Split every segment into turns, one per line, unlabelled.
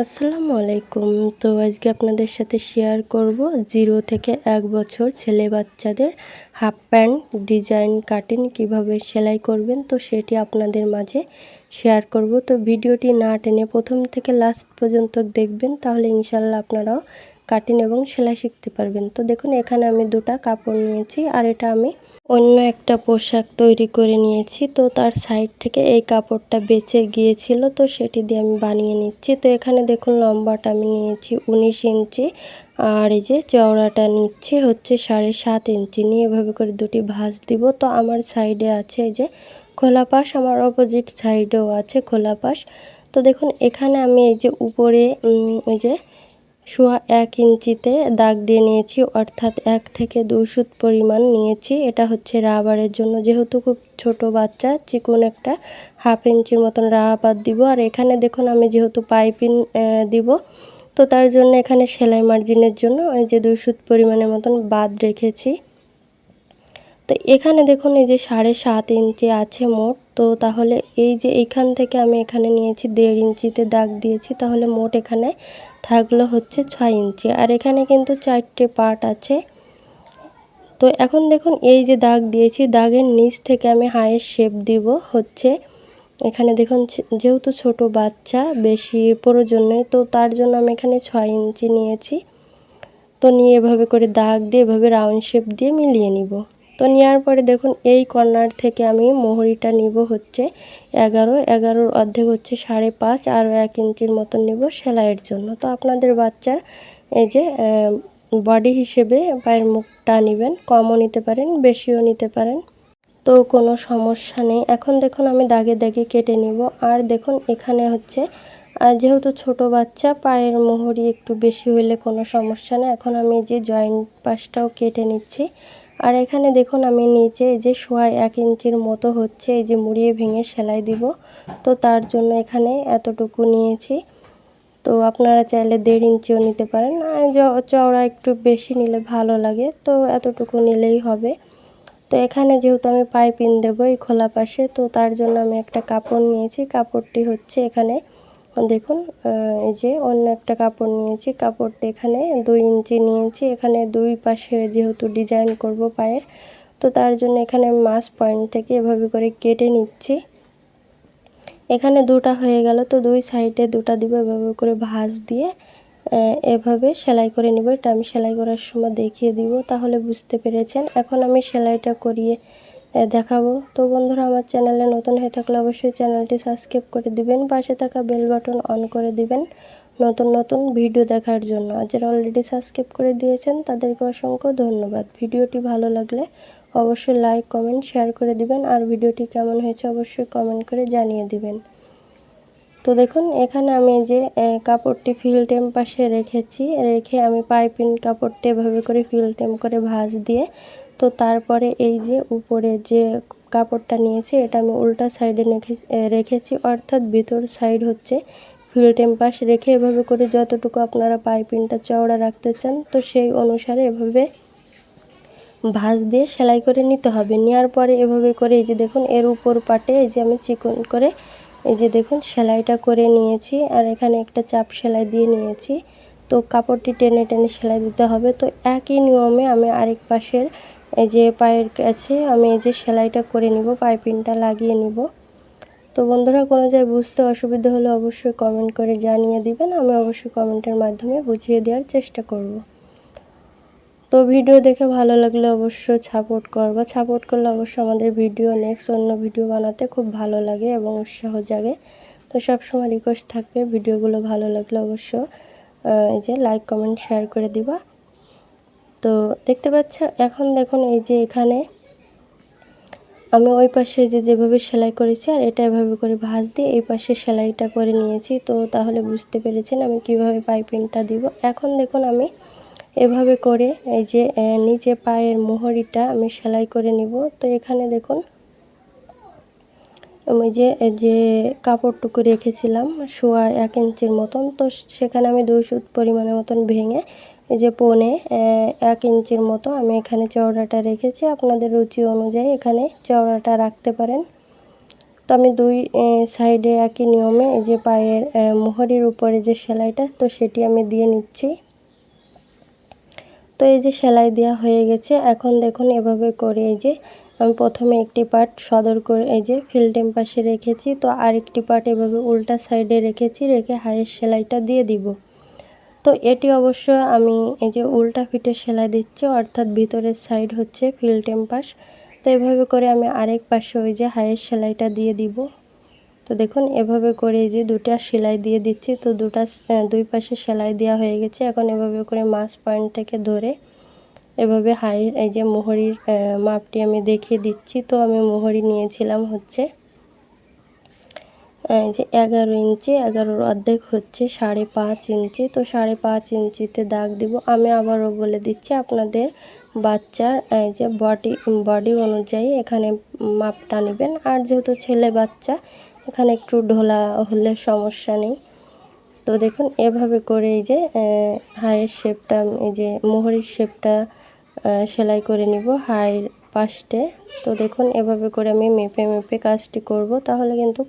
আসসালামু আলাইকুম। তো আজকে আপনাদের সাথে শেয়ার করব জিরো থেকে এক বছর ছেলে বাচ্চাদের হাফ প্যান্ট ডিজাইন কাটিং কীভাবে সেলাই করবেন, তো সেটি আপনাদের মাঝে শেয়ার করব। তো ভিডিওটি না টেনে প্রথম থেকে লাস্ট পর্যন্ত দেখবেন, তাহলে ইনশাল্লাহ আপনারাও কাটিং এবং সেলাই শিখতে পারবেন। তো দেখুন, এখানে আমি দুটা কাপড় নিয়েছি আর এটা আমি অন্য একটা পোশাক তৈরি করে নিয়েছি। তো তার সাইড থেকে এই কাপড়টা বেঁচে গিয়েছিল, তো সেটি দিয়ে আমি বানিয়ে নিচ্ছি। তো এখানে দেখুন, লম্বাটা আমি নিয়েছি উনিশ ইঞ্চি আর এই যে চওড়াটা নিচ্ছি হচ্ছে সাড়ে সাত ইঞ্চি। নিয়ে এভাবে করে দুটি ভাঁজ দিব। তো আমার সাইডে আছে এই যে খোলা পাশ, আমার অপোজিট সাইডেও আছে খোলা পাশ। তো দেখুন, এখানে আমি এই যে উপরে এই যে সোয়া এক ইঞ্চিতে দাগ দিয়ে নিয়েছি, অর্থাৎ এক থেকে দুই সুত পরিমাণ নিয়েছি। এটা হচ্ছে রাবারের জন্য। যেহেতু খুব ছোট বাচ্চা, চিকন একটা হাফ ইঞ্চির মতন রাবার দিব। আর এখানে দেখুন, আমি যেহেতু পাইপিং দিব, তো তার জন্য এখানে সেলাই মার্জিনের জন্য ওই যে দুই সুত পরিমাণের মতন বাদ রেখেছি। তো এখানে দেখুন এই যে সাড়ে সাত ইঞ্চি আছে মোট, তো তাহলে এই যে এইখান থেকে আমি এখানে নিয়েছি দেড় ইঞ্চিতে দাগ দিয়েছি, তাহলে মোট এখানে থাকল হচ্ছে ছয় ইঞ্চি। আর এখানে কিন্তু চারটে পার্ট আছে। তো এখন দেখুন এই যে দাগ দিয়েছি, দাগের নিচ থেকে আমি হায়ের শেপ দিব হচ্ছে। এখানে দেখুন যেহেতু ছোট বাচ্চা, বেশি প্রয়োজন নেই, তো তার জন্য আমি এখানে ছয় ইঞ্চি নিয়েছি। তো নিয়ে এভাবে করে দাগ দিয়ে, এভাবে রাউন্ড শেপ দিয়ে মিলিয়ে নিব। তো নেওয়ার পরে দেখুন, এই কর্নার থেকে আমি মোহরিটা নিব হচ্ছে এগারো। এগারোর অর্ধেক হচ্ছে সাড়ে পাঁচ আরও এক ইঞ্চির মতন নিব সেলাইয়ের জন্য। তো আপনাদের বাচ্চার এই যে বডি হিসেবে পায়ের মুখটা নেবেন, কমও নিতে পারেন, বেশিও নিতে পারেন। তো কোনো সমস্যা নেই। এখন দেখুন, আমি দাগে দাগে কেটে নিব। আর দেখুন, এখানে হচ্ছে আর যেহেতু ছোট বাচ্চা, পায়ের মোহরি একটু বেশি হলে কোনো সমস্যা নেই। এখন আমি যে জয়েন্ট পাশটাও কেটে নিচ্ছি। আর এখানে দেখুন আমি নিচে যে সোয়া এক ইঞ্চির মতো হচ্ছে, এই যে মুড়িয়ে ভেঙে সেলাই দিব। তো তার জন্য এখানে এতটুকু নিয়েছি। তো আপনারা চাইলে দেড় ইঞ্চিও নিতে পারেন। চওড়া একটু বেশি নিলে ভালো লাগে, তো এতটুকু নিলেই হবে। তো এখানে যেহেতু আমি পাইপিং দেবো এই খোলা পাশে, তো তার জন্য আমি একটা কাপড় নিয়েছি। কাপড়টি হচ্ছে এখানে দেখুন এই যে অন্য একটা কাপড় নিয়েছি। কাপড়টা এখানে দুই ইঞ্চি নিয়েছি। এখানে দুই পাশে যেহেতু ডিজাইন করব পায়ের, তো তার জন্য এখানে মাস পয়েন্ট থেকে এভাবে করে কেটে নিচ্ছি। এখানে দুটা হয়ে গেল, তো দুই সাইডে দুটা দিব, এভাবে করে ভাঁজ দিয়ে এভাবে সেলাই করে নিব। এটা আমি সেলাই করার সময় দেখিয়ে দিব, তাহলে বুঝতে পেরেছেন। এখন আমি সেলাইটা করিয়ে দেখাবো। তো বন্ধুরা, আমার চ্যানেলে নতুন হয়ে থাকলে অবশ্যই চ্যানেলটি সাবস্ক্রাইব করে দিবেন, পাশে থাকা বেল বাটন অন করে দিবেন নতুন নতুন ভিডিও দেখার জন্য। আর যারা অলরেডি সাবস্ক্রাইব করে দিয়েছেন, তাদেরকে অসংখ্য ধন্যবাদ। ভিডিওটি ভালো লাগলে অবশ্যই লাইক কমেন্ট শেয়ার করে দিবেন, আর ভিডিওটি কেমন হয়েছে অবশ্যই কমেন্ট করে জানিয়ে দিবেন। তো দেখুন, এখানে আমি যে কাপড়টি ফিল টেম পাশে রেখেছি, রেখে আমি পাইপিং কাপড়টি এভাবে করে ফিল টেম করে ভাঁজ দিয়ে তো তারপরে এই যে উপরে যে কাপড়টা নিয়েছি, এটা আমি উল্টা সাইডে রেখেছি। অর্থাৎ ভিতর সাইড হচ্ছে ফিল টেম্পাস রেখে এভাবে করে যতটুকু আপনারা পাইপিংটা চওড়া রাখতে চান, তো সেই অনুসারে এভাবে ভাঁজ দিয়ে সেলাই করে নিতে হবে। নেওয়ার পরে এভাবে করে এই যে দেখুন, এর উপর পাটে এই যে আমি চিকন করে এই যে দেখুন, সেলাইটা করে নিয়েছি। আর এখানে একটা চাপ সেলাই দিয়ে নিয়েছি। তো কাপড়টি টেনে টেনে সেলাই দিতে হবে। তো একই নিয়মে আমি আরেক পাশের এই যে পায়ের কাছে আমি এই যে সেলাইটা করে নিব পাইপিংটা লাগিয়ে নিব। তো বন্ধুরা, কোনো জায়গায় বুঝতে অসুবিধা হলে অবশ্যই কমেন্ট করে জানিয়ে দিবেন। আমি অবশ্যই কমেন্টের মাধ্যমে বুঝিয়ে দেওয়ার চেষ্টা করব। তো ভিডিও দেখে ভালো লাগলে অবশ্যই সাপোর্ট করব। সাপোর্ট করলে অবশ্যই আমাদের ভিডিও নেক্সট অন্য ভিডিও বানাতে খুব ভালো লাগে এবং উৎসাহ জাগে। তো সবসময় রিকোয়েস্ট থাকবে। ভিডিওগুলো ভালো লাগলে অবশ্য এই যে লাইক কমেন্ট শেয়ার করে দিবা। তো দেখতে পাচ্ছ, এখন দেখুন এই যে এখানে আমি ওই পাশে যে যেভাবে সেলাই করেছি আর এটা এভাবে করে ভাঁজ দিয়ে এই পাশে সেলাইটা করে নিয়েছি। তো তাহলে বুঝতে পেরেছেন আমি কীভাবে পাইপিংটা দিব। এখন দেখুন আমি এভাবে করে এই যে নিচে পায়ের মোহরিটা আমি সেলাই করে নিব। তো এখানে দেখুন আমি যে যে কাপড়টুকু রেখেছিলাম শোয়া এক ইঞ্চির মতন। তো সেখানে আমি দুই সুত পরিমাণের মতন ভেঙে এই যে পনে এক ইঞ্চির মতো আমি এখানে চওড়াটা রেখেছি। আপনাদের রুচি অনুযায়ী এখানে চওড়াটা রাখতে পারেন। তো আমি দুই সাইডে একই নিয়মে এই যে পায়ের মোহরির উপরে যে সেলাইটা, তো সেটি আমি দিয়ে নিচ্ছি। তো এই যে সেলাই দেওয়া হয়ে গেছে। এখন দেখুন এভাবে করে এই যে আমি প্রথমে একটি পার্ট সদর করে এই যে ফিল্টেম পাশে রেখেছি। তো আরেকটি পার্ট এভাবে উল্টা সাইডে রেখেছি, রেখে হায়ের সেলাইটা দিয়ে দিব। তো এটি অবশ্য আমি এই যে উল্টা ফিটে সেলাই দিচ্ছি, অর্থাৎ ভিতরের সাইড হচ্ছে ফিল্টেম পাশ তো এভাবে করে আমি আরেক পাশে ওই যে হায়ের সেলাইটা দিয়ে দিব। তো দেখুন, এভাবে করে এই যে দুটা সেলাই দিয়ে দিচ্ছি। তো দুটা দুই পাশে সেলাই দেওয়া হয়ে গেছে। এখন এভাবে করে মাছ পয়েন্টটাকে ধরে এভাবে হাই এই যে মোহরির মাপটি আমি দেখিয়ে দিচ্ছি। তো আমি মোহরি নিয়েছিলাম হচ্ছে যে এগারো ইঞ্চি, এগারোর অর্ধেক হচ্ছে সাড়ে পাঁচ ইঞ্চি। তো সাড়ে পাঁচ ইঞ্চিতে দাগ দিব। আমি আবারও বলে দিচ্ছি আপনাদের বাচ্চার এই যে বডি বডি অনুযায়ী এখানে মাপটা নেবেন। আর যেহেতু ছেলে বাচ্চা, এখানে একটু ঢোলা হলে সমস্যা নেই। তো দেখুন, এভাবে করে এই যে হাইয়ের শেপটা, এই যে মোহরির শেপটা সেলাই করে নিব হাইয়ের পাশটে। তো দেখুন, এভাবে করে আমি মেপে মেপে কাজটি করব। তাহলে কিন্তু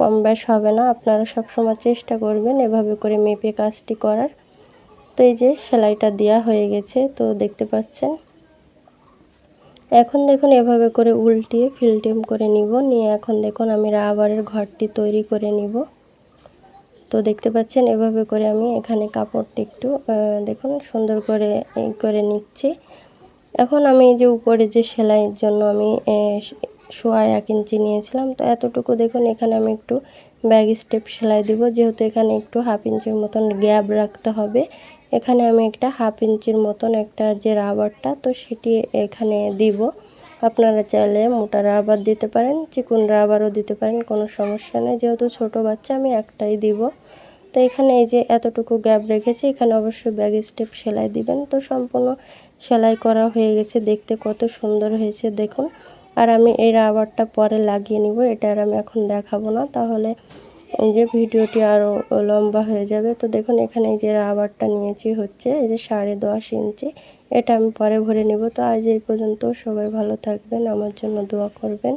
কম ব্যাস হবে না। আপনারা সব সময় চেষ্টা করবেন এভাবে করে মেপে কাজটি করার। তো এই যে সেলাইটা দেওয়া হয়ে গেছে, তো দেখতে পাচ্ছেন। এখন দেখুন এভাবে করে উল্টিয়ে ফিল্টিম করে নিব। নিয়ে এখন দেখুন আমি রাবারের ঘরটি তৈরি করে নিব। তো দেখতে পাচ্ছেন এভাবে করে আমি এখানে কাপড়টি একটু দেখুন সুন্দর করে করে নিচ্ছি। এখন আমি যে উপরে যে সেলাইয়ের জন্য আমি সোয়া এক ইঞ্চি নিয়েছিলাম। তো এতটুকু দেখুন, এখানে আমি একটু ব্যাগ স্টেপ সেলাই দিব। যেহেতু এখানে একটু হাফ ইঞ্চির মতন গ্যাপ রাখতে হবে, এখানে আমি একটা হাফ ইঞ্চির মতন একটা যে রাবারটা, তো সেটি এখানে দিব। আপনারা চাইলে মোটা রাবার দিতে পারেন, চিকুন রাবারও দিতে পারেন, কোনো সমস্যা নেই। যেহেতু ছোট বাচ্চা, আমি একটাই দিব। তো এখানে এই যে এতটুকু গ্যাপ রেখেছি, এখানে অবশ্যই ব্যাগ স্টেপ সেলাই দিবেন। তো সম্পূর্ণ সেলাই করা হয়ে গেছে, দেখতে কত সুন্দর হয়েছে, দেখুন। আর আমি এই রাবারটা পরে লাগিয়ে নিব, এটা আর আমি এখন দেখাবো না। তাহলে এই যে ভিডিওটি আরও লম্বা হয়ে যাবে। তো দেখুন, এখানে এই যে রাবারটা নিয়েছি হচ্ছে, এই যে সাড়ে দশ ইঞ্চি। এটা আমি পরে ভরে নিব। তো আজ এই পর্যন্ত সবাই ভালো থাকবেন, আমার জন্য দোয়া করবেন।